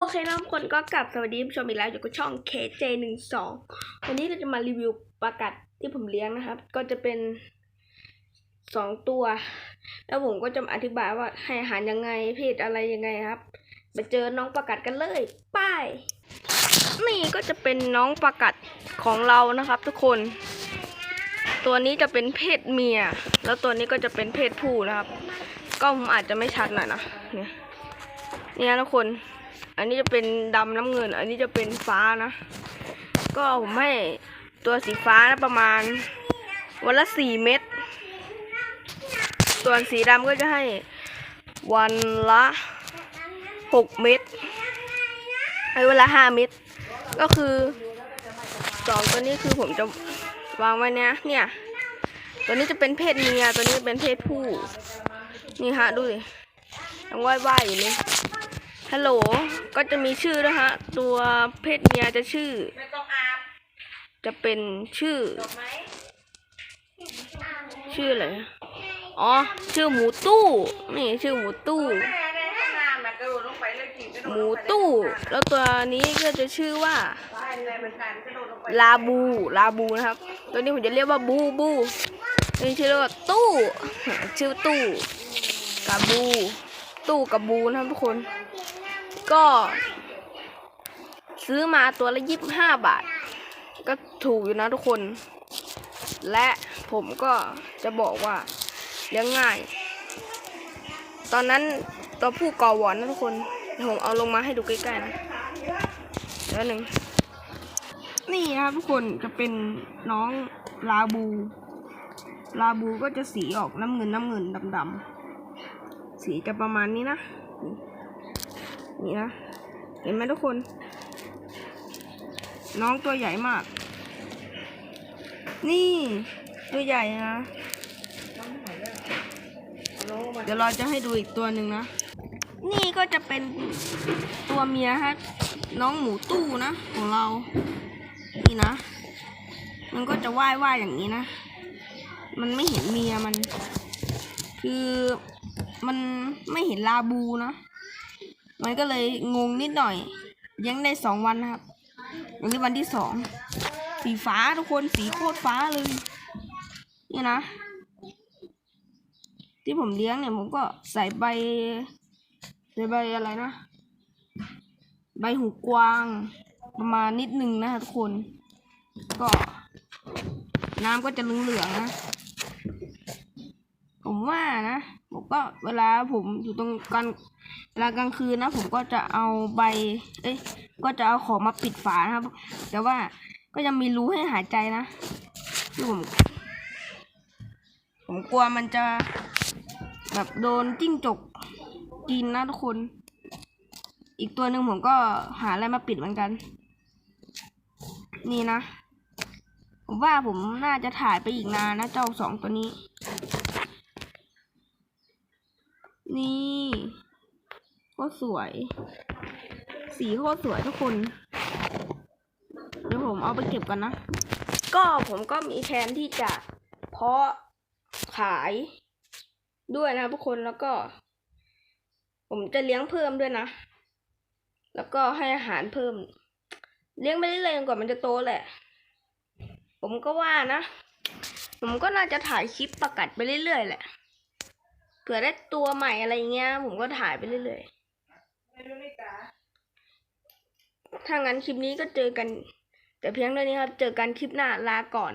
โอเคนะทุกคนก็กลับสวัสดีผู้ชมอีกแล้วอยู่กับช่อง KJ12 วันนี้เราจะมารีวิวปลากัดที่ผมเลี้ยงนะครับ ก็จะเป็นสองตัว แล้วผมก็จะอธิบายว่าให้อาหารยังไงเพศอะไรยังไงครับมาเจอน้องปลากัดกันเลยป้ายนี่ก็จะเป็นน้องปลากัดของเรานะครับ ทุกคน ตัวนี้จะเป็นเพศเมีย แล้วตัวนี้ก็จะเป็นเพศผู้นะครับ ก็ผมอาจจะไม่ชัดหน่อยนะเนี่ยเนี่ยทุกคน อันนี้จะเป็นดำน้ำเงิน อันนี้จะเป็นฟ้านะ ก็ผมให้ตัวสีฟ้านะประมาณ วันละสี่เม็ด ส่วนสีดำก็จะให้วันละหกเม็ดไอ้เวลาห้าเม็ด ก็คือสองตัวนี้คือผมจะวางไว้เนี้ยเนี่ย ตัวนี้จะเป็นเพศเมีย ตัวนี้เป็นเพศผู้ นี่ฮะดูสิยังว่ายว่ายอยู่เลย ฮัลโหล ก็จะมีชื่อด้วยฮะ ตัวเพศเมียจะชื่อไม่ต้องอาบจะเป็นชื่อจบไหมชื่ออะไร อ๋อ ชื่อหมูตู้ นี่ชื่อหมูตู้แม่ในห้องน้ำนะกระโดดลงไปเลยจริงกระโดดหลมูงไปตู้ แล้วตัวนี้ก็จะชื่อว่าใช่ในเหมือนกันกระโดดลงไปลาบู ลาบูนะครับ ตัวนี้ผมจะเรียกว่าบูบูตัวนี้ชื่อว่าตู้ ชื่อตู้กาบู ตู้กับบูนะครับทุกคน ก็ ซื้อมาตัวละยี่สิบห้าบาท ก็ถูกอยู่นะทุกคน และผมก็จะบอกว่าเลี้ยงง่าย ตอนนั้นตัวผู้ก่อวอนนะทุกคนผมเอาลงมาให้ดูใกล้ๆนะเดี๋ยวหนึ่งนี่นะครับทุกคนจะเป็นน้องลาบูลาบูก็จะสีออกน้ำเงินน้ำเงินดำๆสีจะประมาณนี้นะ นี่นะ เห็นไหมทุกคน น้องตัวใหญ่มาก นี่ตัวใหญ่นะ เดี๋ยวเราจะให้ดูอีกตัวหนึ่งนะ นี่ก็จะเป็นตัวเมียฮะ น้องหมูตู้นะ ของเรา นี่นะ มันก็จะว่ายว่ายอย่างนี้นะ มันไม่เห็นเมียมัน คือมันไม่เห็นลาบูนะ มันก็เลยงงนิดหน่อย ยังได้สองวันนะครับวันนี้วันที่สองสีฟ้าทุกคนสีโคตรฟ้าเลย นี่นะ ที่ผมเลี้ยงเนี่ยผมก็ใส่ใบใส่ใบอะไรนะ ใบหูกวางประมาณนิดหนึ่งนะคะทุกคน ก็น้ำก็จะเหลืองๆนะ ผมว่านะ ผมก็เวลาผมอยู่ตรงกลางเว ลากลางคืนนะผมก็จะเอาใบ เอ้ย ก็จะเอาของมาปิดฝานะครับ แต่ว่าก็ยังมีรูให้หายใจนะที่ผม ผมกลัวมันจะแบบโดนจิ้งจกกินนะทุกคน อีกตัวหนึ่งผมก็หาอะไรมาปิดเหมือนกัน นี่นะ ผมว่าผมน่าจะถ่ายไปอีกนานนะเจ้าสองตัวนี้ นี่ โคตรสวย สีโคตรสวยทุกคน เดี๋ยวผมเอาไปเก็บกันนะ ก็ผมก็มีแผนที่จะเพาะขายด้วยนะทุกคนแล้วก็ ผมจะเลี้ยงเพิ่มด้วยนะ แล้วก็ให้อาหารเพิ่ม เลี้ยงไปเรื่อยๆจนกว่ามันจะโตแหละ ผมก็ว่านะ ผมก็น่าจะถ่ายคลิปประกาศไปเรื่อยๆแหละเผื่อได้ตัวใหม่อะไรเงี้ย ผมก็ถ่ายไปเรื่อยๆ ถ้างั้นคลิปนี้ก็เจอกัน แต่เพียงเท่านี้ครับ เจอกันคลิปหน้าลาก่อน